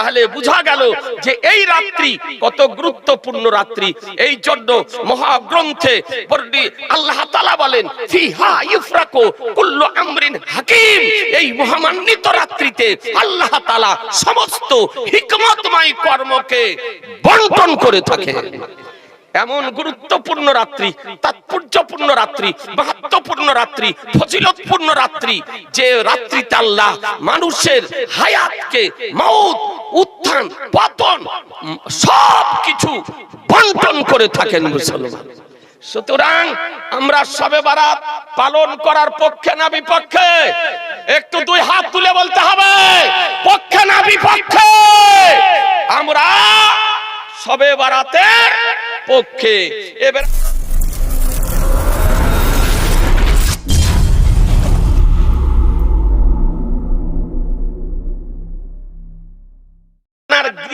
তাহলে বোঝা গেল যে এই রাত্রি কত গুরুত্বপূর্ণ রাত্রি। এই জন্য মহাগ্রন্থে আল্লাহ তাআলা বলেন, ফিহা ইউফরাকু কুল্লু আমরিন হাকিম। এই মহামান্বিত রাত্রিতে আল্লাহ তাআলা সমস্ত হিকমতময় কর্মকে বন্টন করে থাকে। এমন গুরুত্বপূর্ণ রাত্রি, তাৎপর্যপূর্ণ রাত্রি মাহাত্মপূর্ণ রাত্রি, ফজিলতপূর্ণ রাত্রি, যে রাত্রিতে আল্লাহ মানুষের হায়াতকে মৌত উত্থান, পতন সব কিছু বন্টন করে থাকেন মুসলমান। সুতরাং আমরা সবে বারাত পালন করার পক্ষে না বিপক্ষে? একটু দুই হাত তুলে বলতে হবে, পক্ষে না বিপক্ষে? আমরা সবে বারাতের পক্ষে এবার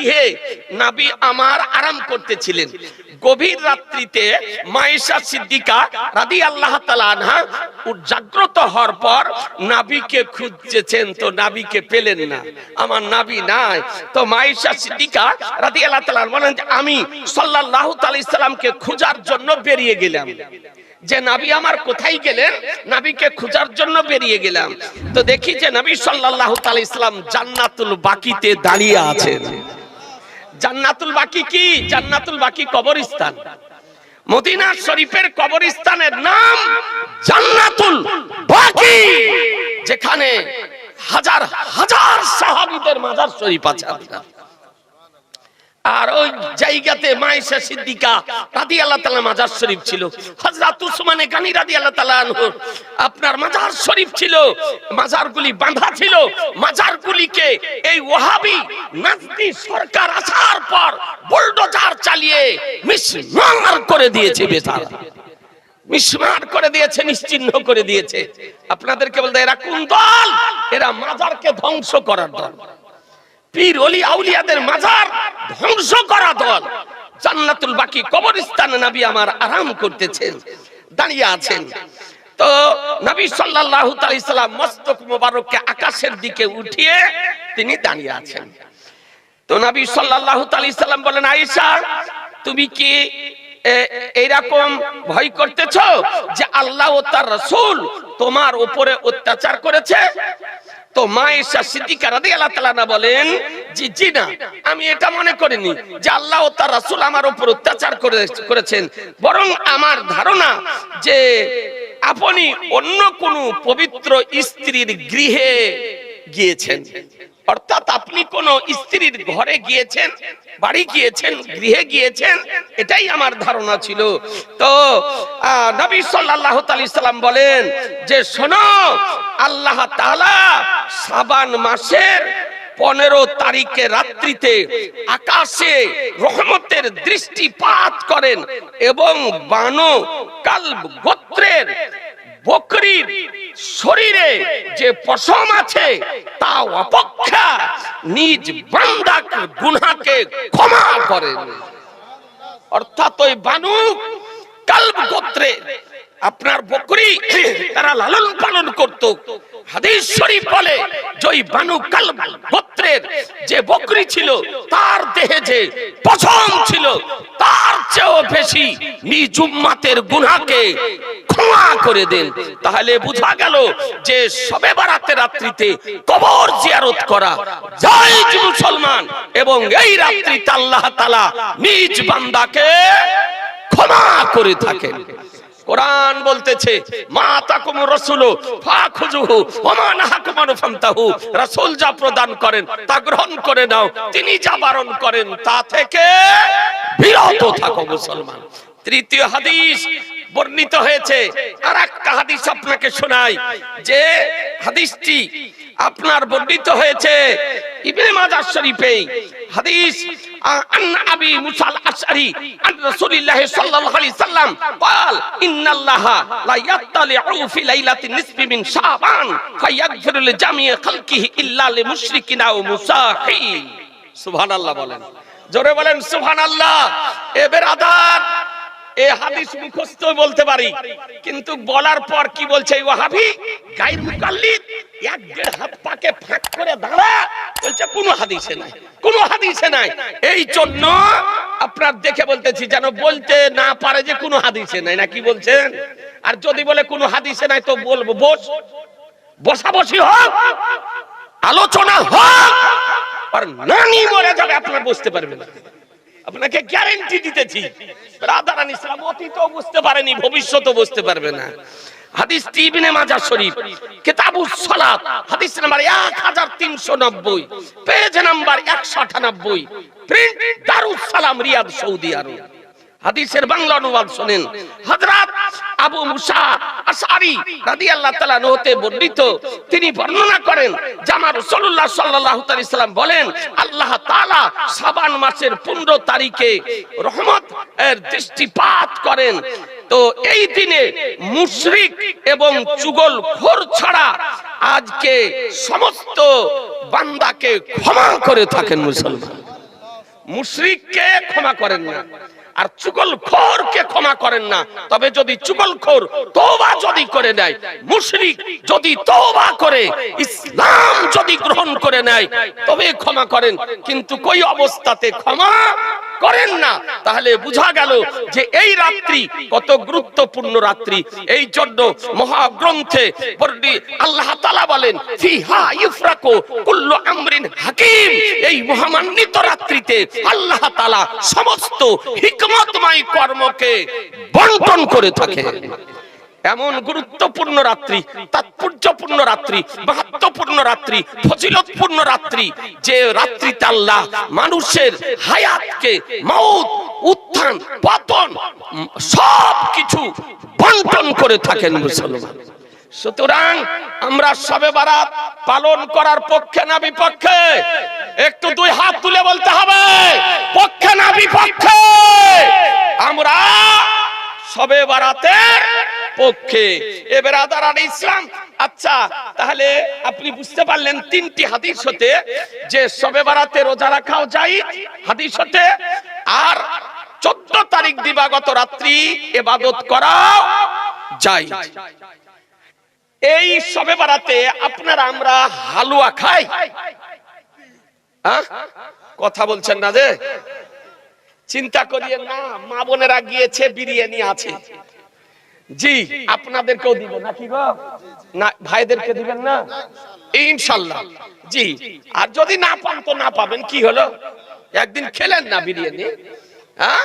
গৃহে নাবি আমার আরাম করতেছিলেন। গভীর রাত্রিতে মায়েশা সিদ্দিকা রাদি আল্লাহ আনহা জাগ্রত হওয়ার পর নাবিকে খুঁজছেন, তো নাবিকে পেলেন না। আমার নাবি নাই। তো মায়েশা সিদ্দিকা রাদি আল্লাহ তালা বলেন আমি তাআলা ইসলামকে খোঁজার জন্য বেরিয়ে গেলাম। যে নাবি আমার কোথায় গেলেন, নাবিকে খোঁজার জন্য বেরিয়ে গেলাম। তো দেখি যে নবী সাল্লাল্লাহু তাআলা ইসলাম জান্নাতুল বাকিতে দাঁড়িয়ে আছেন। জান্নাতুল বাকি কি? জান্নাতুল বাকি কবরস্থান। মদিনা শরীফের কবরস্থানের নাম জান্নাতুল বাকি, যেখানে হাজার হাজার সাহাবীদের মাজার শরীফ আছে আপনার। আর ওই জায়গাতে মায়েশা সিদ্দিকা রাদি আল্লাহ তালা মাজার শরীফ ছিল। হজরত উসমানে গানি রাদি আল্লাহ তালা আপনার মাজার শরীফ ছিল, মাজারগুলি বাঁধা ছিল, মাজারগুলিকে এই ওহাবি নাজদি সরকার আসার পর বুলডোজার চালিয়ে মিসমার করে দিয়েছে বেচারা। মিসমার করে দিয়েছে, নিশ্চিহ্ন করে দিয়েছে। আপনাদেরকে বলতে এরা কোন দল? এরা মাজারকে ধ্বংস করার দল। পীর অলি আউলিয়াদের মাজার ধ্বংস করা দল। জান্নাতুল বাকি কবরস্থান নবী আমার আরাম করতেছেন, দাঁড়িয়ে আছেন। তো নবী সাল্লাল্লাহু তাআলা সাল্লাম মস্তক মোবারককে আকাশের দিকে উঠিয়ে তিনি দাঁড়িয়ে আছেন। তো নবী সাল্লাল্লাহু তাআলা সাল্লাম বলেন, আয়েশা, তুমি কি এইরকম ভয় করতেছ যে আল্লাহ ও তার রাসূল তোমার উপরে অত্যাচার করেছে? তো মায়েশা সিদ্দিকা রাদিয়াল্লাহু তাআলা বলেন জি জি না, আমি এটা মনে করিনি যে আল্লাহ ও তার রাসূল আমার উপর অত্যাচার করে- করেছেন। বরং আমার ধারণা যে আপনি অন্য কোন পবিত্র স্ত্রীর গৃহে গিয়েছেন। অর্থাৎ আপনি কোন স্ত্রীর ঘরে গিয়েছেন, বাড়ি গিয়েছেন, গৃহে গিয়েছেন, এটাই আমার ধারণা ছিল। তো নবী তাআলা সাল্লাম বলেন যে, শোনো, আল্লাহ তাআলা সাবান মাসের পনেরো তারিখে রাত্রিতে আকাশে রহমতের দৃষ্টিপাত করেন এবং বানো কালব গোত্রের বকরির শরীরে যে পশম আছে, তা অপেক্ষা নিজ বান্দাক গুনাহকে ক্ষমা করেন অর্থাৎ ওই বানু কালব গোত্রে আপনার বকরি তারা লালন পালন করত। হাদিস শরীফ বলে, যে ওই বানু কালব গোত্রের যে বকরি ছিল, তার দেহে যে পছন্দ ছিল, তার চেয়েও বেশি নিজ উম্মাতের গুনাহকে ক্ষমা করে দেন। তাহলে বোঝা গেল যে সবে বারাতে রাত্রিতে কবর জিয়ারত করা জায়েজ মুসলমান এবং এই রাত্রিতে আল্লাহ তাআলা নিজ বান্দাকে ক্ষমা করে থাকেন। কোরআন বলতেছে মা তাকুম রাসূল ফাখুজুহু ওয়া মা নাহাকুম আনহু ফান্তাহু রাসূল যা প্রদান করেন, তা গ্রহণ করে নাও, তিনি যা বারণ করেন, তা থেকে বিরত থাকো মুসলমান। তৃতীয় হাদিস বর্ণিত হয়েছে আর একটা হাদিস আপনাকে শোনাই, যে হাদিসটি আপনার বর্ণিত হয়েছে ইবনে মাজাহ শরীফে হাদিস আন আবি মুসা আল আশআরি আন রাসূলিল্লাহ সাল্লাল্লাহু আলাইহি সাল্লাম قال ان الله لا يطلع في ليله النصف من شعبان فيغفر لجميع خلقه الا لمشركين او মুসাহিন সুবহানাল্লাহ বলেন জোরে বলেন সুবহানাল্লাহ এ বেরাদার বলতে পারি। কিন্তু বলার পর কি বলছে এক দেড় হাত ফাঁক করে আপনার দেখে বলতেছি, যেন বলতে না পারে যে কোনো হাদিসে নাই। না কি বলছেন? আর যদি বলে কোনো হাদিসে নাই, তো বলব, বস। বসাবসি হোক, আলোচনা হোক, আর নানি মরে যাবে, আপনার বুঝতে পারবেন না। আপনাকে গ্যারেন্টি দিতেছি। রাধারান ইসলাম, অতীতও বুঝতে পারেনি, ভবিষ্যতও বুঝতে পারবে না। হাদিস ইবনে মাজাহ শরীফ, কিতাবুস সালাত, হাদিস number 1390 page number 198 print Darus Salam Riyadh Saudi আরব। হাদিসের বাংলা অনুবাদ শুনেন। হযরত আবু মুসা আশআরি রাদিয়াল্লাহু তাআলা হতে বর্ণিত। তিনি বর্ণনা করেন যে আমার রাসূলুল্লাহ সাল্লাল্লাহু আলাইহি সাল্লাম বলেন, আল্লাহ তাআলা শাবান মাসের 15 তারিখে রহমত এর দৃষ্টিপাত করেন। তো এই দিনে মুশরিক এবং চুগল খোর ছাড়া আজকে সমস্ত বান্দাকে ক্ষমা করে থাকেন মুসলমান। মুশরিককে ক্ষমা করেন না। আর চুগল খোরকে ক্ষমা করেন না। তবে যদি চুগল খোর তওবা যদি করে নেয়, মুশরিক যদি তওবা করে, ইসলাম যদি গ্রহণ করে নেয়, তবে ক্ষমা করেন। কিন্তু কই অবস্থাতে ক্ষমা করেন না? তাহলে বোঝা গেল যে এই রাত্রি কত গুরুত্বপূর্ণ রাত্রি। এই জন্য মহাগ্রন্থে আল্লাহ তাআলা বলেন, ফিহা ইফরাকু কুল্লু আমরিন হাকিম। এই মহামান্বিত রাত্রিতে আল্লাহ তাআলা সমস্ত হিকমতময় কর্মকে বন্টন করে থাকে। এমন গুরুত্বপূর্ণ রাত্রি, তাৎপর্যপূর্ণ রাত্রি মাহাত্মপূর্ণ রাত্রি, ফজিলতপূর্ণ রাত্রি, যে রাত্রিতে আল্লাহ মানুষের হায়াতকে মৌত উত্থান, পতন সব কিছু বন্টন করে থাকেন মুসলমান। সুতরাং আমরা সবে বারাত পালন করার পক্ষে না বিপক্ষে একটু দুই হাত তুলে বলতে হবে, পক্ষে না বিপক্ষে। আমরা সবে বারাতের পক্ষে। এবার আদার আর ইসলাম আচ্ছা তাহলে আপনি বুঝতে পারলেন তিনটি হাদিস হতে, যে সবে বারাতে রোজা রাখাও যাই হাদিস হতে, আর চোদ্দ তারিখ দিবাগত রাত্রি এবাদত করাও যাই এই সবে বারাতে আপনারা আমরা হালুয়া খাই? কথা বলছেন না যে? চিন্তা করিয়ে না, মা বোনেরা গিয়েছে, বিরিয়ানি আছে। জি, আপনাদেরকেও দিব, নাকি গো? না, ভাইদেরকে দিবেন না? ইনশাল্লাহ। জি, আর যদি না পান তো না পাবেন, কি হলো? একদিন খেলেন না বিরিয়ানি? হ্যাঁ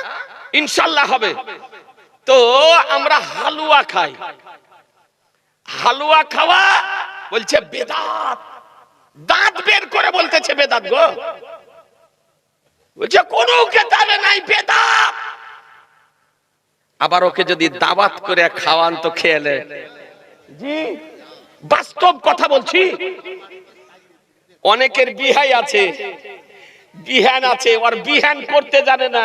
ইনশাল্লাহ হবে। তো আমরা হালুয়া খাই। হালুয়া খাওয়া বলছে, বেদাত। দাঁত বের করে বলতেছে বেদাত গো। বলছে, কোন কেতাবে নাই, বেদাত। আবার ওকে যদি দাওয়াত করে খাওয়ান তো খেলে জি, বাস্তব কথা বলছি। অনেকের বিহাই আছে। বিহান আছে, ওর বিহান করতে জানে না।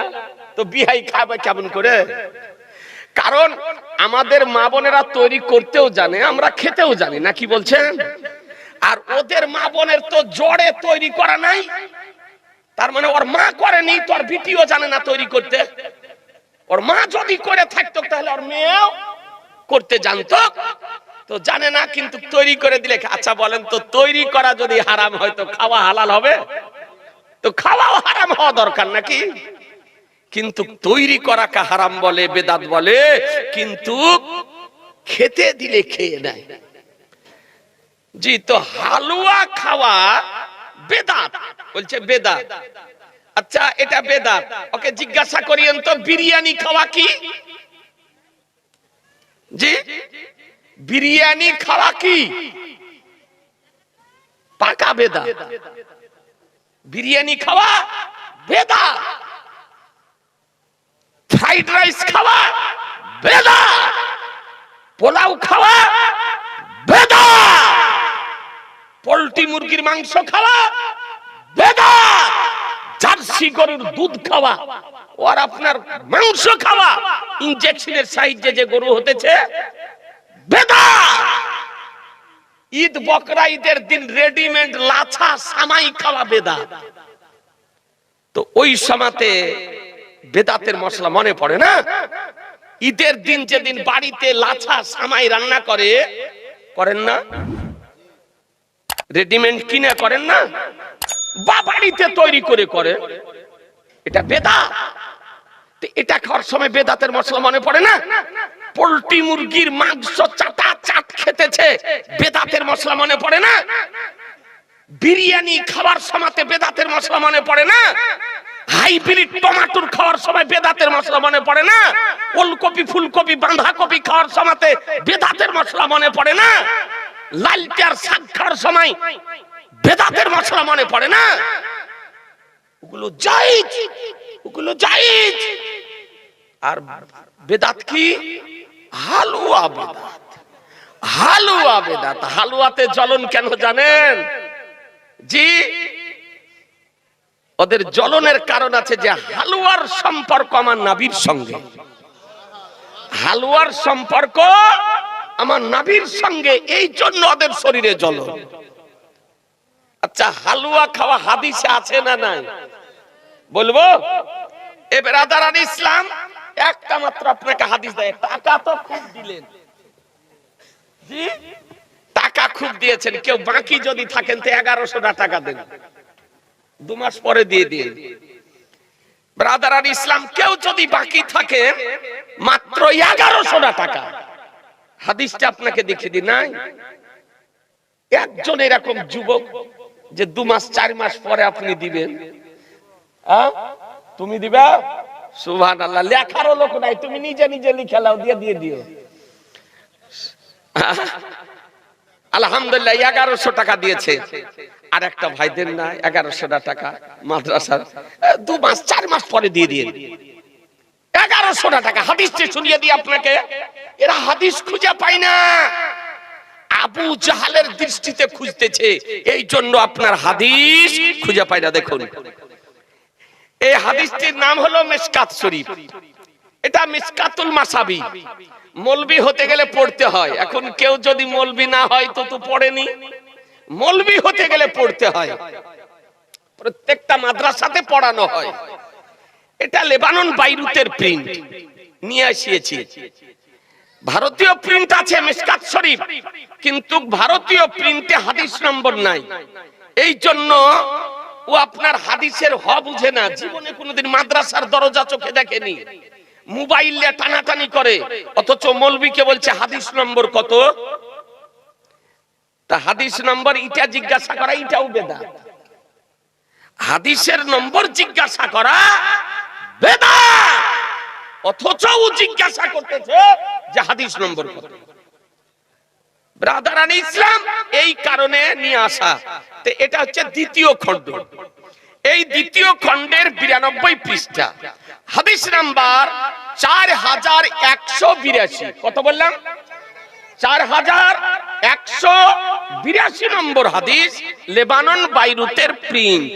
তো বিহাই খাবে কেমন করে? কারণ আমাদের মা বোনেরা তৈরি করতেও জানে, আমরা খেতেও জানি, না কি বলছেন? আর ওদের মা বোনের তো জড়ে তৈরি করা নাই। তার মানে ওর মা করেনি, তো আর বিটিও জানে না তৈরি করতে। ওর মা যদি করে থাকতো, তাহলে ওর মেয়েও করতে জানতো। তো জানে না, কিন্তু তৈরি করে দিলে আচ্ছা বলেন তো, তৈরি করা যদি হারাম হয়, তো খাওয়া হালাল হবে? তো খাওয়াও হারাম হওয়া দরকার নাকি? কিন্তু তৈরি করাকে হারাম বলে, বেদাত বলে, কিন্তু খেতে দিলে খেয়ে নেয়। জি, তো হালুয়া খাওয়া বেদাত, বলছে বেদাত। আচ্ছা এটা বেদাত। ওকে জিজ্ঞাসা করিয়েন, তো বিরিয়ানি খাওয়া কি? জি, বিরিয়ানি খাওয়া কি? পাকা বেদা বিরিয়ানি খাওয়া বেদা ফ্রাইড রাইস খাওয়া, বেদা। পোলাও খাওয়া, বেদা। পোল্ট্রি মুরগির মাংস খাওয়া, বেদা। জার্সি গরুর দুধ খাওয়া আর আপনার মাংস খাওয়া ইনজেকশনের সাহায্যে যে গরু হতেছে, বেদা। ঈদ বকরা, ঈদের দিন রেডিমেড লাছা, সামাই খাওয়া, বেদা। তো ওই সময়তে বেদাতের মশলা মনে পড়ে না? ঈদের দিন যেদিন বাড়িতে লাছা সামাই রান্না করে, করেন না? রেডিমেড কিনে করেন না? বা বাড়িতে তৈরি করে করে। এটা বেদা এটা খাওয়ার সময় বেদাতের মশলা মনে পড়ে না? পোল্ট্রি মুরগির মাংস চাটা চাট খেতেছে, বেদাতের মশলা মনে পড়ে না? বিরিয়ানি খাবার সময়তে বেদাতের মশলা মনে পড়ে না? হাইব্রিড টমাটোর খাওয়ার সময় বেদাতের মশলা মনে পড়ে না? ওলকপি, ফুলকপি, বাঁধাকপি খাওয়ার সময়তে বেদাতের মশলা মনে পড়ে না? লালটার শাক খাওয়ার সময় বেদাতের মশলা মনে পড়ে না? ওগুলো জায়েজ ওগুলো জায়েজ আর বেদাত কি? হালুয়া বেদাত। হালুয়া বেদাত। হালুয়াতে জ্বলন কেন জানেন? জি ওদের জ্বলনের কারণ আছে যে হালুয়ার সম্পর্ক আমার নাবির সঙ্গে। হালুয়ার সম্পর্ক আমার নাবির সঙ্গে, এই জন্য ওদের শরীরে জ্বলন। আচ্ছা হালুয়া খাওয়া হাদিসে আছে না নাই? বলব? এ বেরাদার ইসলাম, একটা মাত্র আপনাকে হাদিস দেয়, টাকা তো খুব দিলেন। টাকা খুব দিয়েছেন, কেউ বাকি যদি থাকেন তো এগারোশো টাকা দেন। দু মাস পরে দিয়ে দিয়ে ব্রাদার আর ইসলাম, কেউ যদি বাকি থাকে, মাত্র এগারোশো টাকা। হাদিসটা আপনাকে দেখে দি নাই? একজন এরকম যুবক যে দু মাস, চার মাস পরে আপনি দিবেন? তুমি দিবা? সুভান আল্লাহ লেখারও লোক নাই। তুমি নিজে নিজে লিখে দিয়ে দিয়ে দিও? আলহামদুলিল্লাহ, এগারোশো টাকা দিয়েছে। আর একটা ভাইদের না এগারোশো টাকা, মাদ্রাসার। দু মাস, চার মাস পরে দিয়ে দিয়ে এগারোশো টাকা হাদিসটি শুনিয়ে দিই আপনাকে, এরা হাদিস খুঁজে পায় না। আবু জাহালের দৃষ্টিতে খুঁজতেছে এই জন্য আপনার হাদিস খুঁজে পায় না, দেখুন। এই হাদিসটির নাম হলো মিসকাত শরীফ। এটা মিসকাতুল মাসাবি। মলবি হতে গেলে পড়তে হয়। এখন কেউ যদি মলবি না হয় তো তো পড়েনি। মলবি হতে গেলে পড়তে হয়। প্রত্যেকটা মাদ্রাসাতে পড়ানো হয়। এটা লেবানন, বাইরুতের প্রিন্ট নিয়ে আসিয়েছি। ভারতীয় প্রিন্ট আছে মিসকাত শরীফ। কিন্তু ভারতীয় প্রিন্টে হাদিস নম্বর নাই। এই জন্য ও আপনার হাদিসের হ বুঝে না। জীবনে কোনোদিন মাদ্রাসার দরজা চোখে দেখেনি। মোবাইলে টানাটানি করে। অথচ মৌলবীকে বলছে, হাদিস নম্বর কত? তা হাদিস নম্বর ইটা জিজ্ঞাসা করা, ইটাও বেদা হাদিসের নম্বর জিজ্ঞাসা করা বেদা অথচ ও জিজ্ঞাসা করতেছে যে হাদিস নম্বর কত। ব্রাদার ইসলাম, এই কারণে নিয়ে আসা। এটা হচ্ছে দ্বিতীয় খণ্ড। এই দ্বিতীয় খণ্ডের বিরানব্বই পৃষ্ঠা। হাদিস নাম্বার চার হাজার একশো বিরাশি। কত বললাম? চার হাজার একশো বিরাশি নম্বর হাদিস লেবানন, বাইরুতের প্রিন্ট।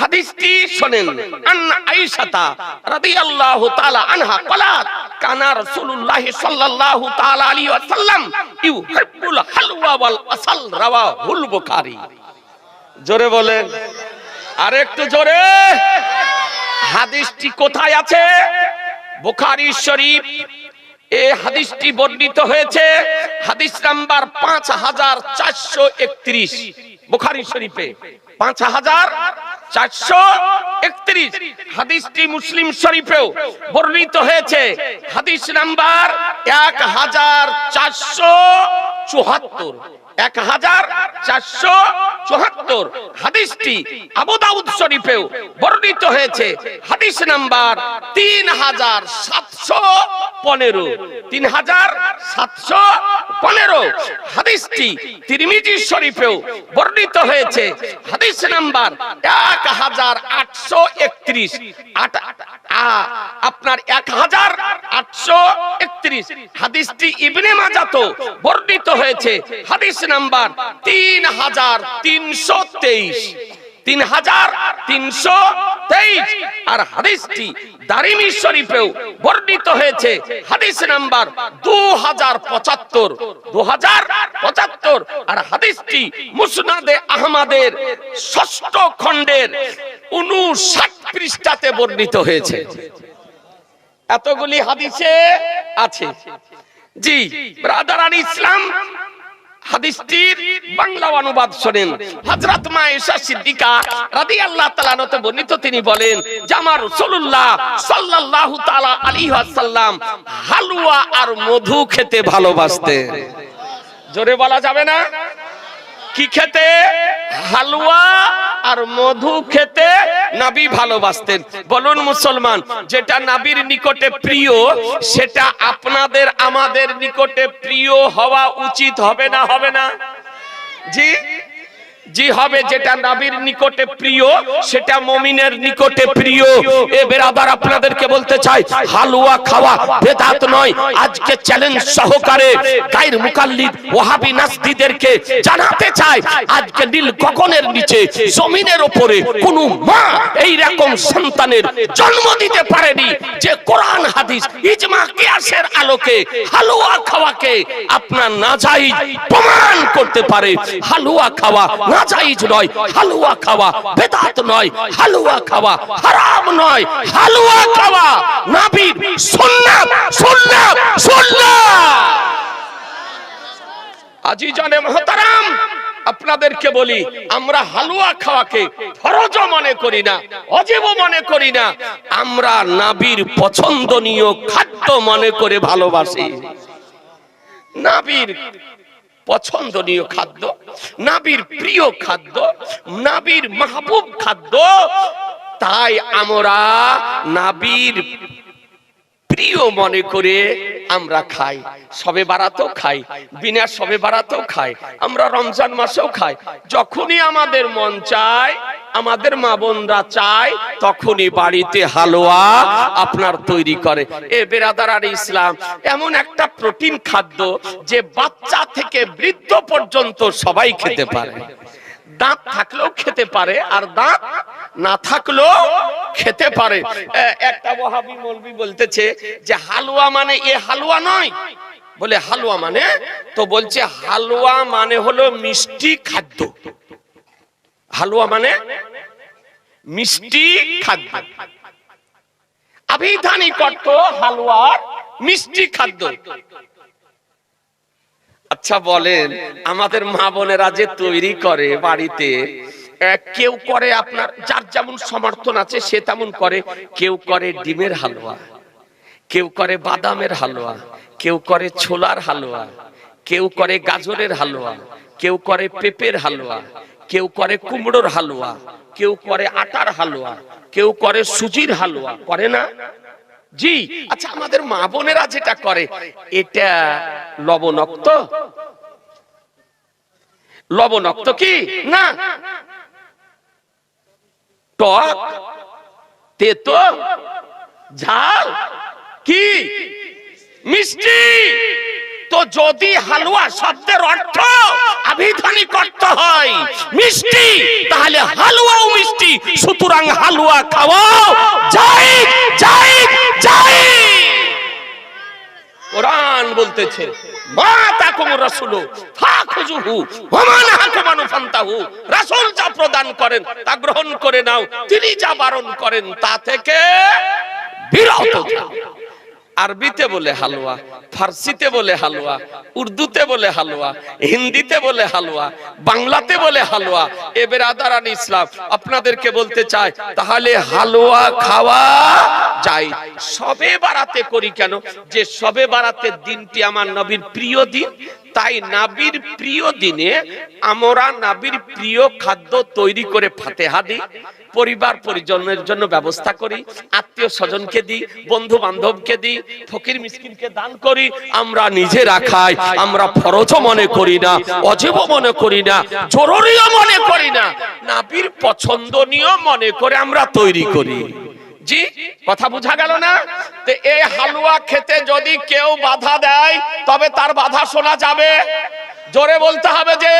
হাদিসটি শোনেন, আন আয়েশাতা রাদিয়াল্লাহু তাআলা আনহা ক্বালাত কানা রাসূলুল্লাহ সাল্লাল্লাহু তাআলা আলাইহি ওয়াসাল্লাম ইউহিব্বুল হালওয়া ওয়াল আসাল, রাওয়াহুল বুখারী। জোরে বলেন। আর একটু জোরে। হাদিসটি কোথায় আছে? বুখারী শরীফ। এই হাদিসটি বর্ণিত হয়েছে হাদিস নাম্বার পাঁচ হাজার চারশো একত্রিশ। বুখারি শরীফে। পাঁচ হাজার চারশো একত্রিশ। হাদিসটি মুসলিম শরীফেও বর্ণিত হয়েছে। হাদিস নাম্বার এক হাজার চারশো চুহাত্তর এক হাজার চারশো চুহাত্তর হাদিসটি আবু দাউদ শরীফেও বর্ণিত হয়েছে। হাদিস নাম্বার তিন হাজার সাতশো পনেরো। তিন হাজার সাতশো পনেরো। হাদিসটি তিরমিজি শরীফেও বর্ণিত হয়েছে। হাদিস নাম্বার এক হাজার আটশো একত্রিশ। আট আপনার এক হাজার আটশো একত্রিশ। হাদিসটি ইবনে মাজাতো বর্ণিত হয়েছে। হাদিস নাম্বার তিন হাজার তিনশো তেইশ। তিন হাজার তিনশো তেইশ। আর হাদিসটি দারিমি শরীফেও বর্ণিত হয়েছে। হাদিস নাম্বার দু হাজার পঁচাত্তর। দু হাজার পঁচাত্তর। আর হাদিসটি মুসনাদে আহমাদের ষষ্ঠ খণ্ডের উনষাট পৃষ্ঠাতে বর্ণিত হয়েছে। এতগুলি হাদিসে আছে। জি, ব্রাদার আল ইসলাম হাদিসটির বাংলা অনুবাদ শোনেন। হযরত মায়েশা সিদ্দিকা রাদিয়াল্লাহু তাআলা নতে বর্ণিত তিনি বলেন যে আমার রাসূলুল্লাহ সাল্লাল্লাহু তাআলা আলাইহি ওয়াসাল্লাম হালুয়া আর মধু খেতে ভালোবাসতেন। জোরে বলা যাবে না? কি খেতে? হালুয়া আর মধু খেতে নাবি ভালোবাসতেন। বলুন মুসলমান, যেটা নাবির নিকটে প্রিয়, সেটা আপনাদের, আমাদের নিকটে প্রিয় হওয়া উচিত হবে না হবে না? জি? জি হবে যেটা নাবির নিকটে প্রিয়, সেটা মমিনের নিকটে প্রিয়। এ বেরাদার, আপনাদেরকে বলতে চাই, হালুয়া খাওয়া বেদাত নয়। আজকে চ্যালেঞ্জ সহকারে গায়ের মুকাল্লিদ ওয়াহাবি নাস্তিদেরকে জানাতে চাই, আজকে নীল গগনের নিচে জমিনের উপরে কোন মা এই রকম সন্তানের জন্ম দিতে পারেনি। যে কোরআন, হাদিস, ইজমা, কিয়াসের আলোকে, হালুয়া খাওয়াকে আপনার নাজাইজ প্রমাণ করতে পারে। হালুয়া খাওয়া নাজাইজ নয়, হালুয়া খাওয়া বেদাত নয়, হালুয়া খাওয়া হারাম নয়, হালুয়া খাওয়া নাবির সুন্নাত সুন্নাত সুন্নাত। আজি জানে মহতারাম, আপনাদেরকে বলি, আমরা হালুয়া খাওয়াকে ফরজ মনে করি না, অজীব মনে করি না, আমরা নাবির পছন্দনীয় খাদ্য মনে করে ভালোবাসি। নাবির পছন্দনীয় খাদ্য নাবির প্রিয় খাদ্য নাবির মাহবুব খাদ্য। তাই আমরা নাবির প্রিয় মনে করে আমরা খাই। সবে বারাতেও খাই। বিনা সবে বারাতেও খাই। আমরা রমজান মাসেও খাই। যখনই আমাদের মন চায়, আমাদের মা বোনরা চায়, তখনই বাড়িতে হালুয়া আপনার তৈরি করে। এ বেরাদার আর ইসলাম, এমন একটা প্রোটিন খাদ্য যে বাচ্চা থেকে বৃদ্ধ পর্যন্ত সবাই খেতে পারে। দাঁত থাকলেও খেতে পারে আর দাঁত না থাকলেও খেতে পারে। একটা ওহাবি মৌলবি বলতেছে যে হালুয়া মানে এ হালুয়া নয়। বলে হালুয়া মানে তো বলছে হালুয়া মানে হলো মিষ্টি খাদ্য। হালুয়া মানে মিষ্টি খাদ্য। আবিধানিক অর্থ হালুয়ার মিষ্টি খাদ্য। আচ্ছা বলেন, আমাদের মা বোনেরা যে তৈরি করে বাড়িতে কেউ করে আপনার, যার যেমন সমর্থন আছে সে তেমন করে, কেউ করে ডিমের হালুয়া, কেউ করে বাদামের হালুয়া, কেউ করে ছোলার হালুয়া, কেউ করে গাজরের হালুয়া, কেউ করে পেঁপের হালুয়া, কেউ করে কুমড়োর হালুয়া, কেউ করে আটার হালুয়া, কেউ করে সুজির হালুয়া, করে না? জি। আচ্ছা আমাদের মা বোনেরা যেটা করে, এটা লবণাক্ত? লবণাক্ত কি? না। টক? তেতো? ঝাল? কি? মিষ্টি? তো যদি হালুয়া শব্দের অর্থ আবিধানিক অর্থ হয়, মিষ্টি, তাহলে হালুয়াও মিষ্টি। সুতরাং হালুয়া খাওয়াও যাই যাই যাই কোরআন বলতেছে, মা তাকুম রাসূলু ফাখুজুহু ওয়া মা আনহু রাসূল যা প্রদান করেন, তা গ্রহণ করে নাও। তিনি যা বারণ করেন, তা থেকে বিরত থাও আরবিতে বলে হালুয়া, ফার্সিতে বলে হালুয়া, উর্দুতে বলে হালুয়া, হিন্দিতে বলে হালুয়া, বাংলাতে বলে হালুয়া। এ বেরাদারান ইসলাম, আপনাদেরকে বলতে চাই, তাহলে হালুয়া খাওয়া যায়। সবে বাড়াতে করি কেন? যে সবে বাড়াতে দিনটি আমার নবীর প্রিয় দিন তাই নাবির প্রিয় দিনে আমরা নাবির প্রিয় খাদ্য তৈরি করে ফাতেহা দিই, পরিবার পরিজনের জন্য ব্যবস্থা করি, আত্মীয় স্বজনকে দিই বন্ধু বান্ধবকে দিই, ফকির মিসকিনকে দান করি, আমরা নিজে রাখাই আমরা ফরজ মনে করি না অজীব মনে করি না, জরুরিও মনে করি না, নাবির পছন্দনীয় মনে করে আমরা তৈরি করি। জি, কথা বোঝা গেল না? এই হালুয়া খেতে যদি কেউ বাধা দেয়, তবে তার বাধা শোনা যাবে। জোরে বলতে হবে যে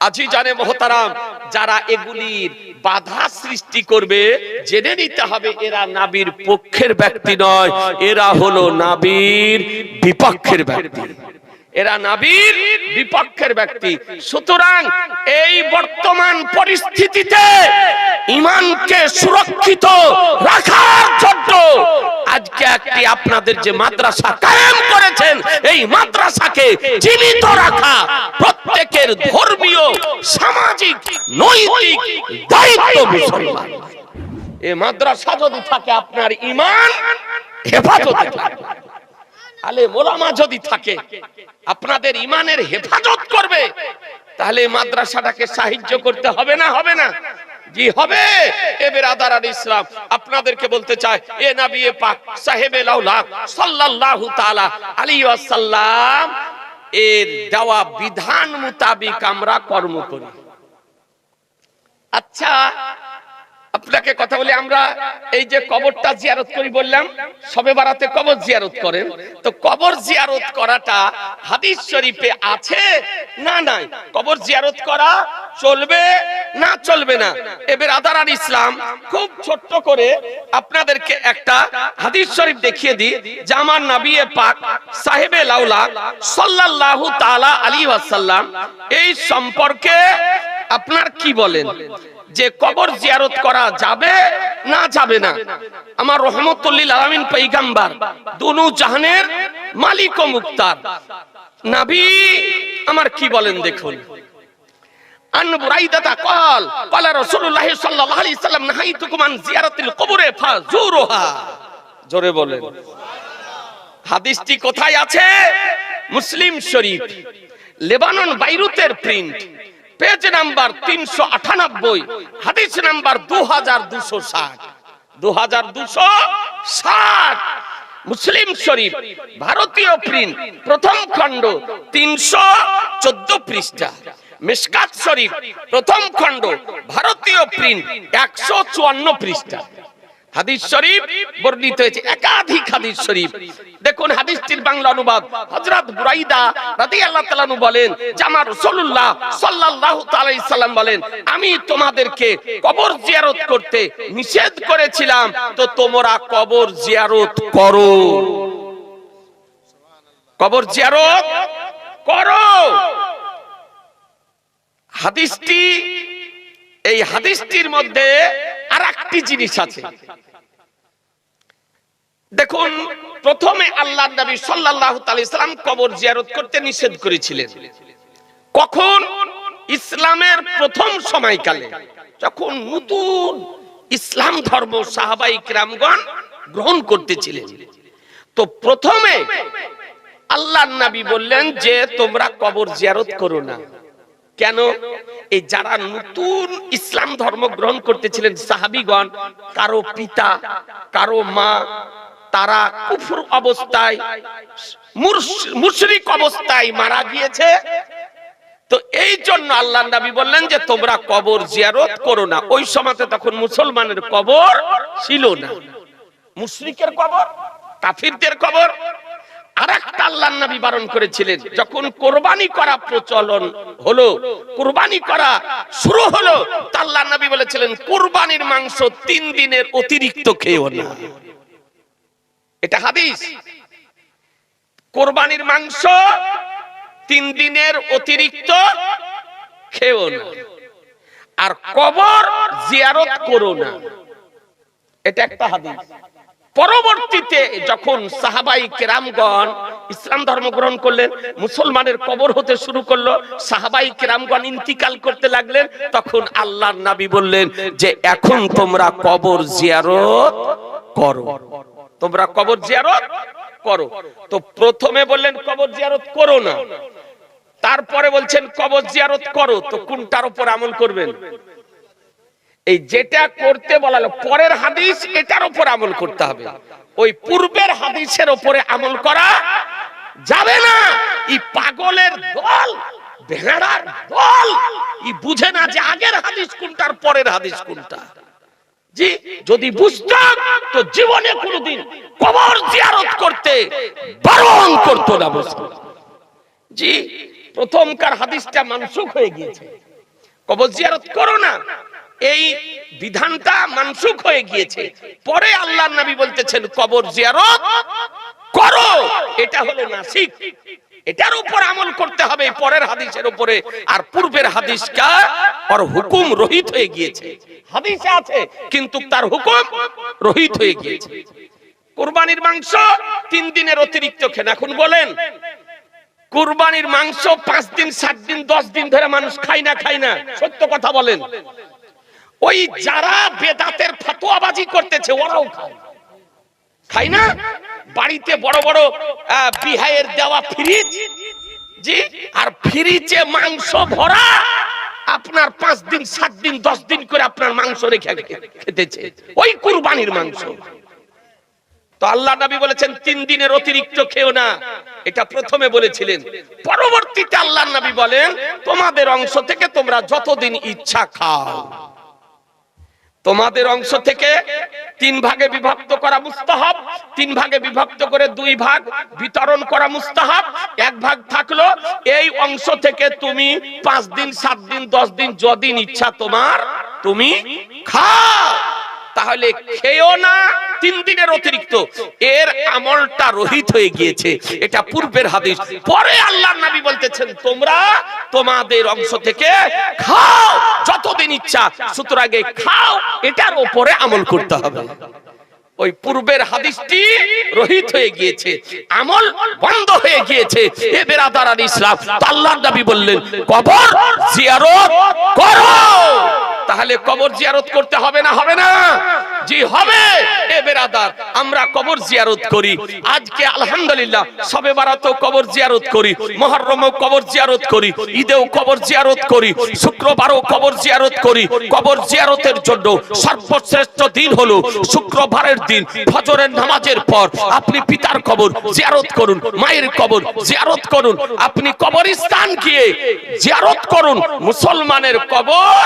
আজি জানে মহতারাম, যারা এগুলির বাধা সৃষ্টি করবে, জেনে নিতে হবে এরা নাবির পক্ষের ব্যক্তি নয়, এরা হলো নাবির বিপক্ষের ব্যক্তি। এরা নাবির বিপক্ষের ব্যক্তি। সুতরাং এই বর্তমান পরিস্থিতিতে ইমানকে সুরক্ষিত রাখার জন্য আজকে একটি আপনাদের যে মাদ্রাসা কায়েম করেছেন, এই মাদ্রাসাকে জীবিত রাখা প্রত্যেকের ধর্মীয়, সামাজিক, নৈতিক দায়িত্ব মুসলমান। এই মাদ্রাসা যদি থাকে, আপনার ইমান হেফাজতে থাকে আলে মোলামা যদি থাকে, আপনাদের ইমানের হেফাজত করবে, তাহলে মাদ্রাসাটাকে সাহায্য করতে হবে না হবে না? জি, হবে। এবার আদার আল ইসলাম, আপনাদেরকে বলতে চাই, এ নবী এ পাক লাউলা সাল্লাল্লাহু তাআলা এর দেওয়া বিধান মোতাবিক আমরা কর্ম করি। আচ্ছা আপনাকে কথা বলি, আমরা এই যে কবরটা জিয়ারত করি বললাম, সবে বারাতে কবর জিয়ারত করেন। তো কবর জিয়ারত করাটা হাদিস শরীফে আছে না নাই? কবর জিয়ারত করা চলবে না চলবে না? এবার আদার আল ইসলাম খুব ছোট্ট করে আপনাদেরকে একটা হাদিস শরীফ দেখিয়ে দিই, যে আমার নবী পাক সাহেবে লাউলা সাল্লাল্লাহু তাআলা আলাইহি ওয়াসাল্লাম এই সম্পর্কে আপনার কি বলেন? যে কবর জিয়ারত করা যাবে না যাবে না? আমার রহমতুল্লিল আলামিন পৈগাম্বার দুনু জাহানের মালিক ও মুক্তার। নাবি, আমার কি বলেন দেখুন। আন বুরাইদাতা قال قال رسول الله صلى الله عليه وسلم نهيتكم عن زيارة القبور فزوروها জোরে বলেন হাদিসটি কোথায় আছে মুসলিম শরীফ লেবানন বাইরুতের প্রিন্ট পেজ নাম্বার তিনশো আটানব্বই হাদিস নাম্বার দু হাজার দুশো ষাট দু হাজার দুশো ষাট মুসলিম শরীফ ভারতীয় প্রিন্ট প্রথম খণ্ড তিনশো চোদ্দ পৃষ্ঠা মিসকাত শরীফ, প্রথম খণ্ড, ভারতীয় প্রিন্ট একশো চুয়ান্ন পৃষ্ঠা। হাদিস শরীফ বর্ণিত হয়েছে, একাধিক হাদিস শরীফ। দেখুন হাদিসটির বাংলা অনুবাদ, হযরত বুরাইদা রাদিয়াল্লাহু তাআলা বলেন, যে আমার রাসূলুল্লাহ সাল্লাল্লাহু তাআলা সাল্লাম বলেন, আমি তোমাদেরকে কবর জিয়ারত করতে নিষেধ করেছিলাম, তো তোমরা কবর জিয়ারত করো। কবর জিয়ারত করো। হাদিসটি, এই হাদিসটির মধ্যে আর একটি জিনিস আছে। দেখুন, প্রথমে আল্লাহ নবী সাল্লাল্লাহু তাআলা ইসলাম কবর জিয়ারত করতে নিষেধ করেছিলেন। কখন? ইসলামের প্রথম সময়কালে। যখন নতুন ইসলাম ধর্ম সাহাবাই কিরামগণ গ্রহণ করতেছিলেন। তো প্রথমে আল্লাহ নবী বললেন যে, তোমরা কবর জিয়ারত করো না। কেন? এই যারা নতুন ইসলাম ধর্ম গ্রহণ করতেছিলেন সাহাবিগণ, কারও পিতা, কারও মা, তারা কুফর অবস্থায় মুশরিক অবস্থায় মারা গিয়েছে। তো এই জন্য আল্লাহ নবী বললেন যে, তোমরা কবর জিয়ারত করো না। ওই সময়তে তখন মুসলমানের কবর ছিল না। মুশরিকের কবর, কাফিরদের কবর আর আল্লাহ নবী বারণ করেছিলেন, যখন কোরবানি করা প্রচলন হলো, কোরবানি করা শুরু হলো আল্লাহ নবী বলেছিলেন, কোরবানির মাংস তিন দিনের অতিরিক্ত খেয়েও না। এটা হাদিস। কোরবানির মাংস তিন দিনের অতিরিক্ত খেও না। আর কবর জিয়ারত করো না। এটা একটা হাদিস। পরবর্তীতে যখন সাহাবাই কেরামগণ ইসলাম ধর্ম গ্রহণ করলেন, মুসলমানের কবর হতে শুরু করল, সাহাবাই কেরামগণ ইন্তিকাল করতে লাগলেন, তখন আল্লাহর নবী বললেন যে, এখন তোমরা কবর জিয়ারত করো। তোমরা কবর জিয়ারত করো। তো প্রথমে বললেন, কবর জিয়ারত করো না। তারপরে বলছেন, কবর জিয়ারত করো। তো কোনটার উপর আমল করবেন? এই যেটা করতে বলা হলো পরের হাদিস এটার উপর আমল করতে হবে। ওই পূর্বের হাদিসের উপরে আমল করা যাবে না। এই পাগলের দল, ভেড়ার দল, ই বুঝে না যে আগের হাদিস কোনটার পরের হাদিস কোনটা। জি, যদি বুঝতাম তো জীবনে কোনোদিন কবর জিয়ারত করতে বারণ করতো না মুসলিম জি, প্রথমকার হাদিসটা মানসুখ হয়ে গিয়েছে। কবর জিয়ারত করো না। এই বিধানটা মানসুখ হয়ে গিয়েছে। পরে আল্লাহর নবী বলতেছেন, কবর জিয়ারত করো। এটা হলো নাসিক। এটার উপর আমল করতে হবে পরের হাদিসের উপরে। আর পূর্বের হাদিসটা ওর হুকুম রহিত হয়ে গিয়েছে। হাদিসে আছে, কিন্তু তার হুকুম রহিত হয়ে গিয়েছে। কুরবানির মাংস তিন দিনের অতিরিক্ত খেন। এখন বলেন, কুরবানির মাংস পাঁচ দিন, সাত দিন, দশ দিন ধরে মানুষ খায় না খায় না। সত্য কথা বলেন। ওই যারা বেদাতের ফতোয়াবাজি করতেছে ওরাও খায়। খাই না? বাড়িতে বড় বড় আহ, বিহাইয়ের দেওয়া ফ্রিজ। জি? আর ফ্রিজে মাংস ভরা আপনার পাঁচ দিন সাত দিন দশ দিন করে আপনার মাংস রেখে খেতেছে। ওই কুরবানির মাংস। তো আল্লাহ নবী বলেছেন তিন দিনের অতিরিক্ত খেও না। এটা প্রথমে বলেছিলেন। পরবর্তীতে আল্লাহ নবী বলেন তোমাদের অংশ থেকে তোমরা যতদিন ইচ্ছা খাও। তোমাদের অংশ থেকে তিন ভাগে বিভক্ত করা মুস্তাহাব, তিন ভাগে বিভক্ত করে দুই ভাগ বিতরণ করা মুস্তাহাব। এক ভাগ থাকল, এই অংশ থেকে তুমি পাঁচ দিন, সাত দিন, দশ দিন, যদিন ইচ্ছা তোমার, তুমি খাও। তাহলে খেও না, তিন দিনের অতিরিক্ত। এর আমলটা রহিত হয়ে গিয়েছে। এটা পূর্বের হাদিস। পরে আল্লাহ নবী বলতেছেন, তোমরা তোমাদের অংশ থেকে খাও যতদিন ইচ্ছা। সুতরাং খাও, এটার উপরে আমল করতে হবে। ওই পূর্বের হাদিসটি রহিত হয়ে গিয়েছে। আমল বন্ধ হয়ে গিয়েছে। এ বেরাদার ইসলাম, তো আল্লাহর নবী বললেন, কবর জিয়ারত করো। তাহলে কবর জিয়ারত করতে হবে না হবে না? জি, হবে। এ বেরাদার, আমরা কবর জিয়ারত করি। আজকে আলহামদুলিল্লাহ সবে বারাতেও কবর জিয়ারত করি মহররমেও কবর জিয়ারত করি, ঈদেও কবর জিয়ারত করি, শুক্রবারও কবর জিয়ারত করি। কবর জিয়ারতের জন্য সর্বশ্রেষ্ঠ দিন হলো শুক্রবারের দিন, ফজরের নামাজের পর আপনি পিতার কবর জিয়ারত করুন, মায়ের কবর জিয়ারত করুন। আপনি কবরস্থান গিয়ে জিয়ারত করুন, মুসলমানের কবর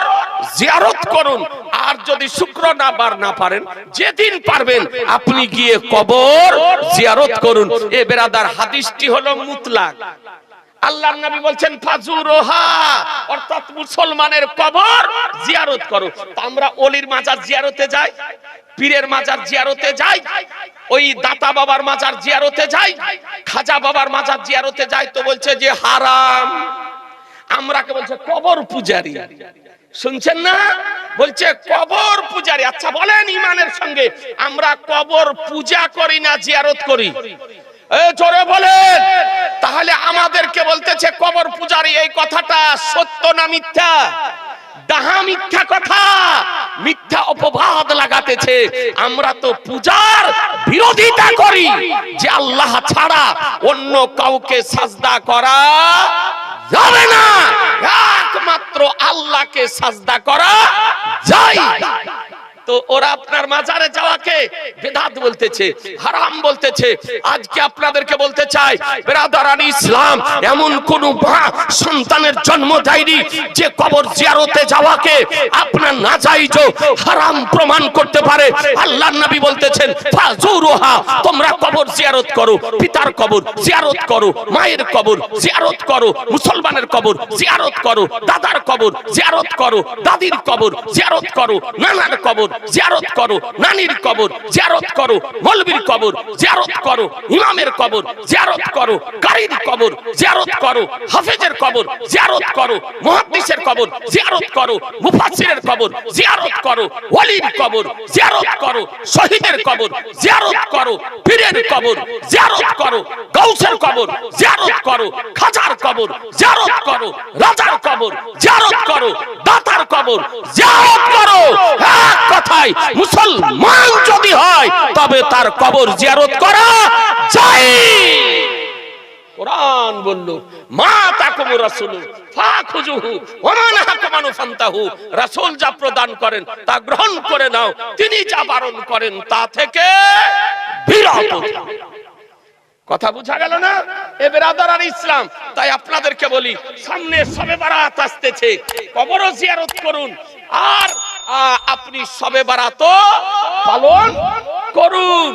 জিয়ারত করুন। আর যদি শুক্র না বার না পারেন, যেদিন পারবেন, আপনি গিয়ে কবর জিয়ারত করুন। এ বেরাদার, হাদিসটি হলো মুতলাক। আল্লাহর নবী বলছেন অর্থাৎ মুসলমানের কবর জিয়ারত করো। আমরা অলির মাজার জিয়ারতে যাই, পীরের মাজার জিয়ারতে যাই, ওই দাতা বাবার মাজার জিয়ারতে যাই, খাজা বাবার মাজার জিয়ারতে যাই। তো বলছে যে হারাম। আমরা কে বলছে কবর পূজারি। শুনছেন না? বলছে, কবর পূজারি। আচ্ছা বলেন ইমানের সঙ্গে। আমরা কবর পূজা করি না, জিয়ারত করি। তাহলে আমাদেরকে বলতেছে, কবর পূজারি, এই কথাটা সত্য না মিথ্যা? ডাহা মিথ্যা কথা, মিথ্যা অপবাদ লাগাতেছে। আমরা তো পূজার বিরোধিতা করি, যে আল্লাহ ছাড়া অন্য কাউকে সাজদা করা যাবে না। একমাত্র আল্লাহকে সাজদা করা যায়। তো ওরা আপনার মাজারে যাওয়াকে বেদাত বলতেছে, হারাম বলতেছে। আজকে আপনাদেরকে বলতে চাই বেরাদারান ইসলাম, এমন কোন মা সন্তানের জন্ম দেয়নি যে কবর জিয়ারতে যাওয়াকে আপনার না যাইজ, হারাম প্রমাণ করতে পারে। আল্লাহর নবী বলতেছেন, ফাজুরুহা, তোমরা কবর জিয়ারত করো, পিতার কবর জিয়ারত করো, মায়ের কবর জিয়ারত করো, মুসলমানের কবর জিয়ারত করো, দাদার কবর জিয়ারত করো, দাদির কবর জিয়ারত করো, নানার কবর জিয়ারত করো নানির কবর জিয়ারত করো মৌলবীর কবর জিয়ারত করো ইমামের কবর জিয়ারত করো কারির কবর জিয়ারত করো হাফেজের কবর জিয়ারত করো মুহাদ্দিসের কবর জিয়ারত করো মুফাসসিরের কবর জিয়ারত করো ওলির কবর জিয়ারত করো শহীদের কবর জিয়ারত করো পীরের কবর জিয়ারত করো গৌসের কবর জিয়ারত করো খাজার কবর জিয়ারত করো রাজার কবর জিয়ারত করো দাতার কবর জিয়ারত করো এক কথায় মুসলমান যদি হয়, তবে তার কবর জিয়ারত করা যায় কোরআন বলল, মা তাকুম রাসূল ফাখুজুহু ওয়া মান নাহাকুম আনহু ফান্তাহু। রাসূল যা প্রদান করেন, তা গ্রহণ করে নাও। তিনি যা বারণ করেন, তা থেকে বিরত থাকো। কথা বুঝা গেল না? এ বেরাদার আর ইসলাম, তাই আপনাদেরকে বলি, সামনে সবে বারাত আসতেছে। কবরও জিয়ারত করুন। আর আপনি সবে বারাত পালন করুন।